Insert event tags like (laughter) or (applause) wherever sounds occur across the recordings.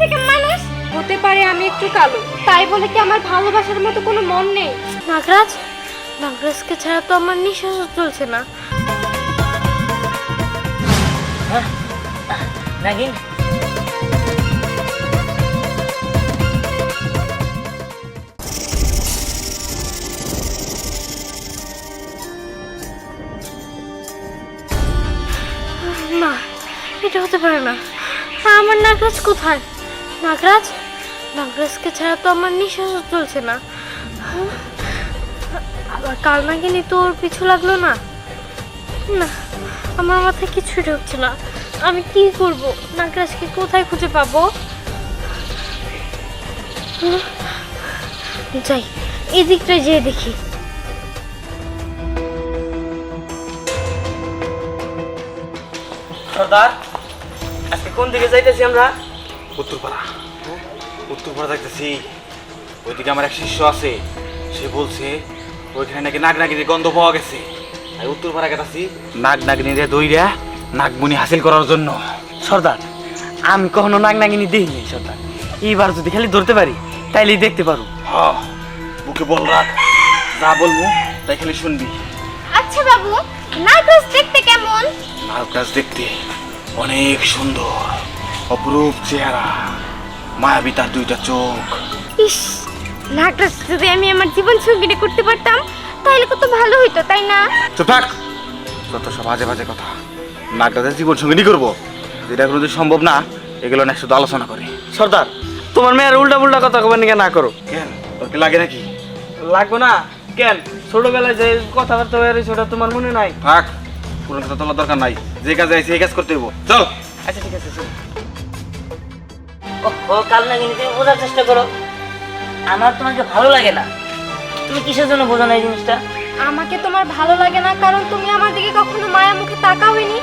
থেকে মানুষ? হতে পারে আমি একটু কালো। তাই বলে কি আমার ভালোবাসার মতো কোনো মন নেই? নাগরাজ? নাগরাজকে ছাড়া তো আমার নিঃশ্বাস চলছে না। নাগিন? না এটা হতে পারে না। আমার নাগরাজ কোথায়? নাগরাজ? নাগরাজকে ছাড়া তো আমার নিঃশ্বাস চলছে না। আবার কাল নাগিনি তো ওর পিছু লাগল না। না, আমার মাথায় কিছুই ঢুকছে না। আমি কি করব? নাগরাজকে কোথায় খুঁজে পাবো? যাই, এদিকটায় যেয়ে দেখি। সর্দার, আজকে কোন দিকে যাইতেছি আমরা? উত্তরপাড়া। উত্তরপাড়া দেখতেছি ওইদিকে আমার এক শিষ্য আছে সে বলছে ওইখানে নাকি নাগ নাগিনীর গন্ধ পাওয়া গেছে। আর উত্তরপাড়া গেতাছি নাগ নাগিনীরে দইরা নাগমণি হাসিল করার জন্য। সর্দার আমি কখনো নাগ নাগিনি দেখিনি সর্দার। এইবার যদি খালি ধরতে পারি তাইলেই দেখতে পারো। হ বুকে বল রাখ। যা বলব তাই খালি শুনবি। আচ্ছা বাবু নাগরাজ দেখতে কেমন? নাগ গাছ দেখতে অনেক সুন্দর। অপরূপ চেহারা মায়াবী তার দুইটা চোখ। ইস নাগরাজ যদি আমি আমার জীবন সঙ্গীটা করতে পারতাম তাহলে কত ভালো হইতো তাই না? চুপ থাক। যত সব বাজে বাজে কথা। নাগরাজের জীবন সঙ্গিনী করব। যেটা কোনো সম্ভব না এগুলো না শুধু আলোচনা করে। সর্দার তোমার মেয়ের উল্টা পুল্টা কথা কবেন নিকে না করো? কেন? তোর কি লাগে নাকি? লাগবো না। কেন? ছোটবেলায় যে কথাবার্তা হয়েছে ওটা তোমার মনে নাই? থাক পুরো কথা তোলার দরকার নাই। যে কাজ আইছে এই কাজ করতে হইব। চল। আচ্ছা ঠিক আছে ও কাল না কিন্তু তুমি বোঝার চেষ্টা করো। আমার তোমাকে ভালো লাগে না। তুমি কিসের জন্য বোঝো না এই জিনিসটা? আমাকে তোমার ভালো লাগে না কারণ তুমি আমার দিকে কখনো মায়া মুখে তাকাওনি।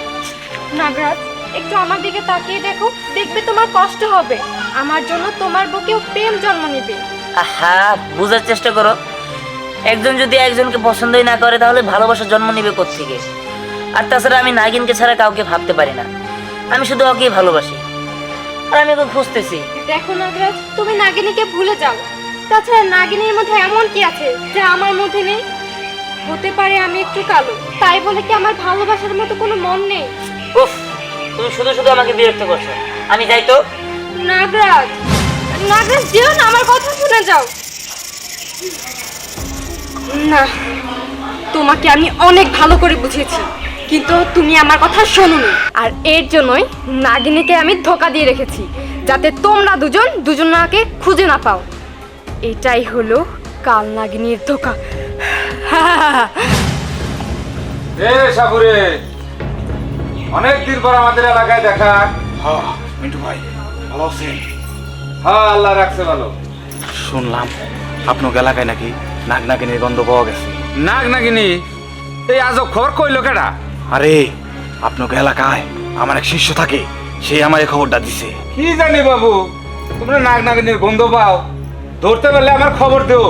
নাগরাজ একটু আমার দিকে তাকিয়ে দেখো দেখবে তোমার কষ্ট হবে। আমার জন্য তোমার বুকেও প্রেম জন্ম নেবে। আহা বোঝার চেষ্টা করো। একজন যদি একজনকে পছন্দই না করে তাহলে ভালোবাসা জন্ম নেবে থেকে আর তাছাড়া আমি নাগিনকে ছাড়া কাউকে ভাবতে পারি না। আমি শুধু ওকেই ভালোবাসি। আর আমি ওকে খুঁজতেছি। দেখো নাগরাজ তুমি নাগিনীকে ভুলে যাও। তাছাড়া নাগিনীর মধ্যে এমন কি আছে যা আমার মধ্যে নেই? হতে পারে আমি একটু কালো তাই বলে কি আমার ভালোবাসার মতো কোনো মন নেই? উফ তুমি শুধু শুধু আমাকে বিরক্ত করছ। আমি যাই তো। নাগরাজ নাগরাজ যেও না আমার কথা শুনে যাও। না তোমাকে আমি অনেক ভালো করে বুঝিয়েছি। কিন্তু তুমি আমার কথা শোনোনি। আর এর জন্যই নাগিনীকে আমি ধোকা দিয়ে রেখেছি যাতে তোমরা দুজন দুজনাকে খুঁজে না পাও। এটাই হলো কাল নাগিনীর ধোকা। সাপুরে অনেক দিন পর আমাদের এলাকায় দেখা। হ মিন্টু ভাই ভালো আছেন হ্যাঁ আল্লাহ রাখছে ভালো। শুনলাম আপনার এলাকায় নাকি নাগ নাগিনীর গন্ধ পাওয়া গেছে। নাক নাকিনি এই আজব খবর কইলো কেডা? আরে আপনাকে এলাকায় আমার এক শিষ্য থাকে সে আমার এই খবরটা দিছে। কি জানি বাবু তোমরা নাক নাগিনীর গন্ধ পাও। ধরতে পারলে আমার খবর দেও।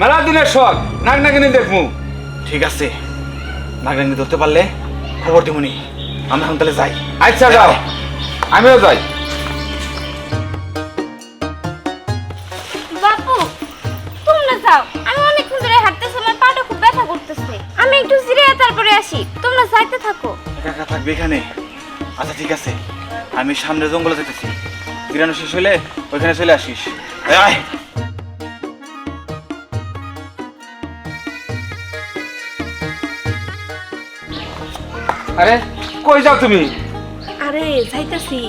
মেলা দিনের শখ নাগ নাগিনী দেখব ঠিক আছে নাগিনী ধরতে পারলে খবর দিবনি আমি এখন তাহলে যাই। আচ্ছা যাও। আমিও যাই। আসি তোমরা যাইতে থাকো। একা একা থাকবে এখানে? আচ্ছা ঠিক আছে। আমি সামনে জঙ্গলে যেতেছি গিরানো শেষ হলে ওইখানে চলে আসিস। আয়! আরে কই যাও তুমি? আরে যাইতাছি।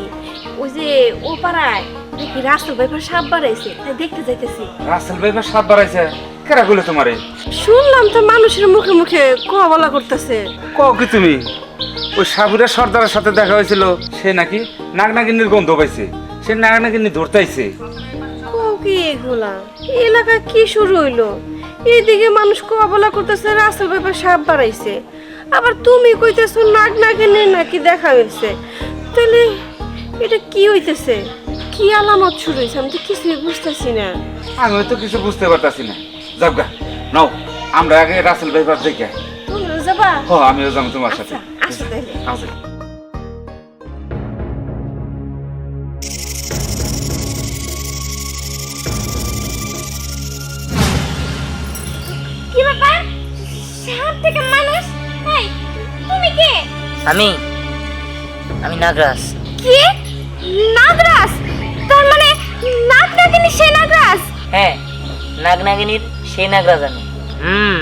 ওই যে ও পাড়ায় দেখি রাস্তার ব্যাপার সাপ বাড়াইছে তাই দেখতে যাইতেছি। রাসেল ভাইবার সাপ বাড়াইছে? কেরা গুলো তোমারে? শুনলাম তো মানুষের মুখে মুখে কোয়া বলা করতেছে। কও কি তুমি? ওই সাবুরের সর্দারের সাথে দেখা হয়েছিল সে নাকি নাগ নাগিনীর গন্ধ পাইছে সে নাগ নাগিনী ধরতে আইছে কও কি এগুলা? এলাকা কি শুরু হইল? এইদিকে মানুষ কোয়া বলা করতেছে রাস্তার ব্যাপার সাপ বাড়াইছে। আবার তুমি কইতেছো নাক নাগিনী নাকি দেখা হয়েছে তাহলে এটা কি হইতেছে? কি আলামত শুরু হয়েছে আমি তো কিছুই বুঝতেছি না। আমি তো কিছু বুঝতে পারতাছি না। যাবগা নাও আমরা আগে রাসেল ভাই দেখে ও আমিও যাব তোমার সাথে। আচ্ছা, আমি আমি নাগরাজ। কি? নাগরাজ? তার মানে নাগ সে নাগরাজ? হ্যাঁ নাগনাগিনীর সেই নাগরাজ আমি। হুম।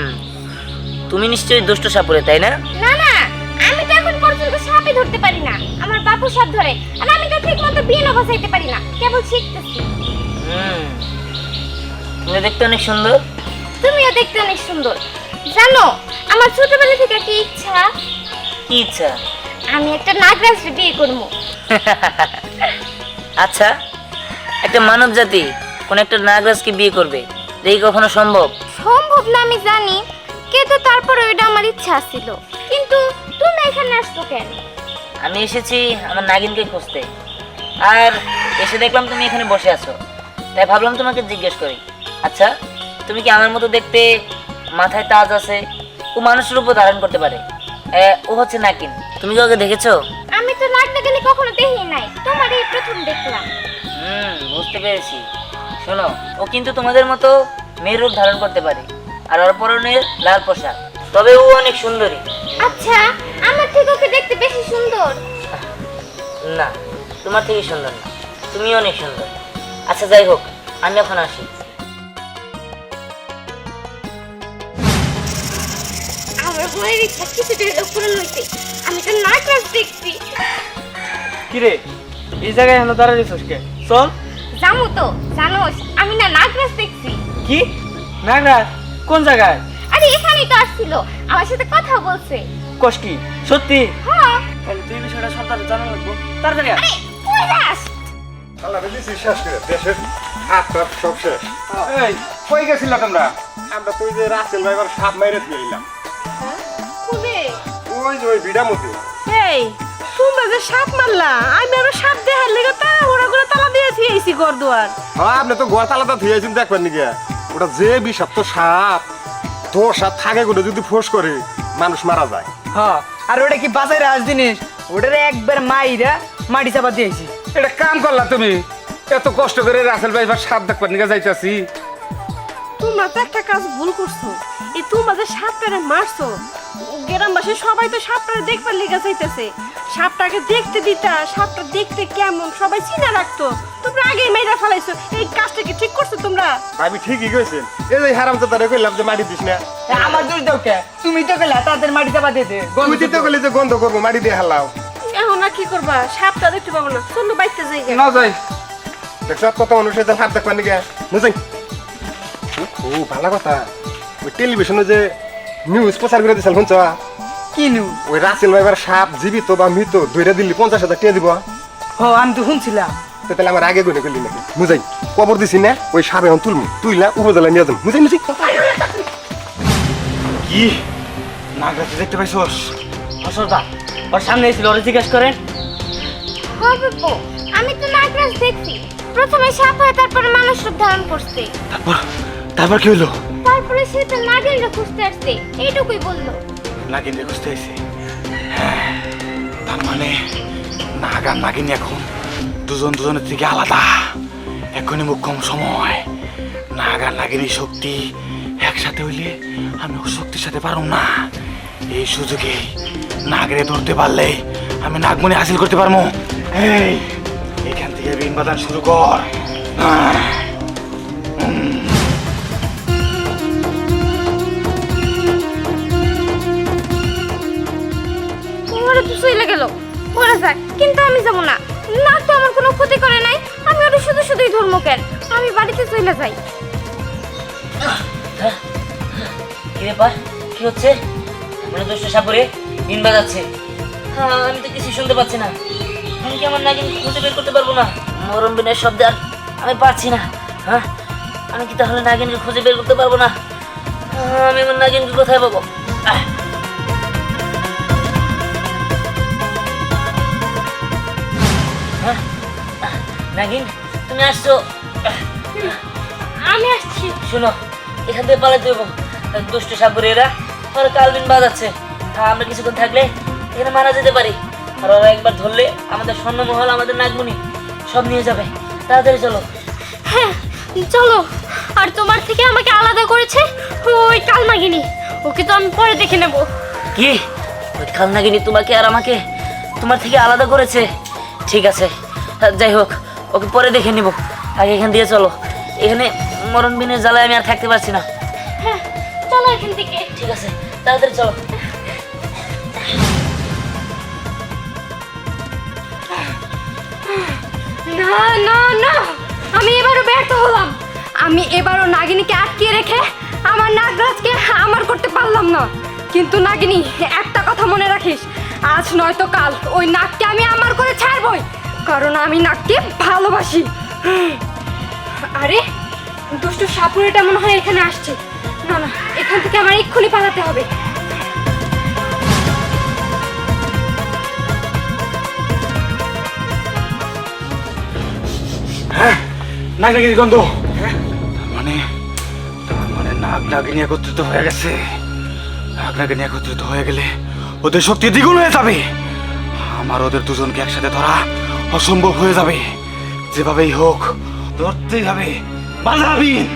তুমি নিশ্চয়ই দুষ্ট সাপুরে তাই না? না না। আমি তো এখন পর্যন্ত সাপই ধরতে পারি না। আমার বাপু সাপ ধরে আর আমি তো ঠিক মতো বিয়ে বসাইতে পারি না। কেবল শিখতেছি। হুম। তুমি দেখতে অনেক সুন্দর। তুমিও দেখতে অনেক সুন্দর। জানো আমার ছোটবেলা থেকে কি ইচ্ছা? কি ইচ্ছা? আমি একটা নাগরাজকে বিয়ে করব। (laughs) আচ্ছা একটা মানব জাতি কোন একটা নাগরাজকে বিয়ে করবে। দেখি কখনো সম্ভব? সম্ভব না আমি জানি। কিন্তু তারপরে ওইটা আমার ইচ্ছা ছিল কিন্তু তুমি এখানে আসছো কেন? আমি এসেছি আমার নাগিনকে খুঁজতে। আর এসে দেখলাম তুমি এখানে বসে আছো। তাই ভাবলাম তোমাকে জিজ্ঞেস করি। আচ্ছা তুমি কি আমার মতো দেখতে মাথায় তাজ আছে? ও মানুষের উপর ধারণ করতে পারে। ও হচ্ছে নাকিন তুমি কি ওকে দেখেছ? আমি তো নাগিনী কখনো দেখি নাই। তোমার এই প্রথম দেখলাম। হুম বুঝতে পেরেছি। শোনো ও কিন্তু তোমাদের মতো মেয়ের রূপ ধারণ করতে পারে আর ওর পরনে লাল পোশাক। তবে ও অনেক সুন্দরী। আচ্ছা আমার থেকে ওকে দেখতে বেশি সুন্দর। না তোমার থেকে সুন্দর না তুমি অনেক সুন্দর। আচ্ছা যাই হোক আমি এখন আসি। আমার ইচ্ছা আমি তো নাগরাজ দেখছি। কিরে এই জায়গায় হলো দাঁড়ালি কে? চল। জামু তো জানোস কি? নাগরাজ কোন জায়গায়? আরে এখানেই তো আসছিল। আমার সাথে কথা বলছে। কস কি? সত্যি? হ্যাঁ। তাহলে তুই বিষয়টা সন্তান জানা লাগবো। তাড়াতাড়ি। আরে কই যাস। আল্লাহ দিছি শেষ করে দেশের হাত টাত সব শেষ। এই কই গেছিল তোমরা? আমরা তো ওই যে রাসেল ভাইবার সাপ মাইরে দিলাম। কবে ওই যে ওই ভিড়া মধ্যে এই তোমরা যে সাপ মারলা। আমি আরও সাপ দেখার লেগে ওরা করে তালা দিয়েছি থিয়েছি ঘর দুয়ার। হ্যাঁ আপনি তো গোয়া তালাটা ধুয়েছেন দেখবেন নাকি? ওটা যে বিষাক্ত সাপ তো সাপ। থাকে করে যদি ফোঁস করে মানুষ মারা যায়। হ্যাঁ আর ওটা কি বাজারে আস জিনিস? ওটারে একবার মাইরা মাটি চাপা দিয়েছি। এটা কাম করলা তুমি। এত কষ্ট করে রাসেল ভাই সাপ দেখবার নিকে যাইতাছি। তোমরা তো একটা কাজ ভুল করছ। এই তোমরা যে সাপটারে মারছো গ্রামবাসী সবাই তো সাপটারে দেখবার লেগে যাইতেছে। সাপটাকে দেখতে দিতা সাপটা দেখতে কেমন সবাই চিনা রাখতো। তোমরা আগে মেয়েরা ফেলাইছো। এই কাজটা কি ঠিক করছ তোমরা? আমি ঠিকই কইছেন এই যে হারাম তো তারা কইলাম যে মাটি দিস না। আমার দোষ দাও কে? তুমি তো গেলে তাদের মাটি দিয়ে দে তুই দিতে গেলে যে গন্ধ করব মাটি দিয়ে হালাও। এখন আর কি করবা? সাপটা দেখতে পাবো না। চলো বাইতে যাই গে। না যাই। দেখছ কত হাত দেখবার নাকি? বুঝাই ও ভালো কথা। ওই টেলিভিশনে যে নিউজ প্রচার করে দিয়েছিল শুনছ? কিনু ওই রাসেল ভাইবার সাপ জীবিত বা মৃত দুইটা দিল্লি পঞ্চাশ হাজার টাকা দিব। হ আমি তো শুনছিলাম। তো তাহলে আমার আগে গুনে করলি নাকি? বুঝাই কবর দিছি না ওই সাপ এখন তুলমু। তুইলা উপজেলা নিয়ে বুঝাই বুঝি কি? নাগরাজ দেখতে পাইছস? হসরদা ওর সামনে এসেছিল ওরা জিজ্ঞেস করেন। হবে আমি তো নাগরাজ দেখছি। প্রথমে সাপ হয়ে তারপরে মানুষ রূপ ধারণ করছে। তারপর তারপর কি হলো? তারপরে সে তো নাগেরটা খুঁজতে আসছে এইটুকুই বলল। নাগিনরে খুঁজতে আইছে হ্যাঁ, তার মানে নাগ নাগিন এখন দুজন দুজনের থেকে আলাদা। এখনই মুখ কম সময়। নাগ নাগিনীর শক্তি একসাথে হইলে আমি ওর শক্তির সাথে পারুম না। এই সুযোগে নাগরে ধরতে পারলে আমি নাগমণি হাসিল করতে পারব। এই, এখান থেকে ঋণ বাদান শুরু কর। কিন্তু আমি যাব না। না তো আমার কোনো ক্ষতি করে নাই। আমি ওরা শুধু শুধুই ধর্ম কেন আমি বাড়িতে চলে যাই। কি ব্যাপার কি হচ্ছে? মানে দুষ্ট সাপুরে দিন বাজাচ্ছে। হ্যাঁ আমি তো কিছু শুনতে পাচ্ছি না। আমি কি আমার নাগিন খুঁজে বের করতে পারব না? মরম বিনের শব্দ আর আমি পারছি না। হ্যাঁ? আমি কি তাহলে নাগিনকে খুঁজে বের করতে পারব না? হ্যাঁ, আমি আমার নাগিনকে কোথায় পাবো? নাগিন তুমি আসছো। আমি আসছি। শোনো এখান থেকে পালাতে দেবো দুষ্ট সাপুরে এরা ওরা কালবিন বাজাচ্ছে। আমরা কিছুক্ষণ থাকলে এখানে মারা যেতে পারি। আর ওরা একবার ধরলে আমাদের স্বর্ণমহল আমাদের নাগমণি সব নিয়ে যাবে। তাড়াতাড়ি চলো। হ্যাঁ চলো। আর তোমার থেকে আমাকে আলাদা করেছে ওই কালমাগিনী ওকে তো আমি পরে দেখে নেব। কি? ওই কালনাগিনী তোমাকে আর আমাকে তোমার থেকে আলাদা করেছে? ঠিক আছে। যাই হোক ওকে পরে দেখে নিব। আগে এখান দিয়ে চলো। এখানে মরণ বিনের জ্বালায় আমি আর থাকতে পারছি না। হ্যাঁ চলো এখান থেকে। ঠিক আছে তাড়াতাড়ি চলো। না না না আমি এবারও ব্যর্থ হলাম। আমি এবারও নাগিনীকে আটকিয়ে রেখে আমার নাগরাজকে আমার করতে পারলাম না। কিন্তু নাগিনী একটা কথা মনে রাখিস আজ নয়তো কাল ওই নাককে আমি আমার করে ছাড়বই। কারণ আমি নাককে ভালোবাসি। আরে, দুষ্টু সাপুরেটা মনে হয় এখানে আসছে। না না, এখান থেকে আমার এক্ষুনি পালাতে হবে। নাগ নাগিনীর গন্ধ। তার মানে তার মানে নাগ নাগিনী একত্রিত হয়ে গেছে। নাগ নাগিনী একত্রিত হয়ে গেলে ওদের শক্তি দ্বিগুণ হয়ে যাবে। আমার ওদের দুজনকে একসাথে ধরা অসম্ভব হয়ে যাবে। যেভাবেই হোক ধরতেই হবে। বাধাবিন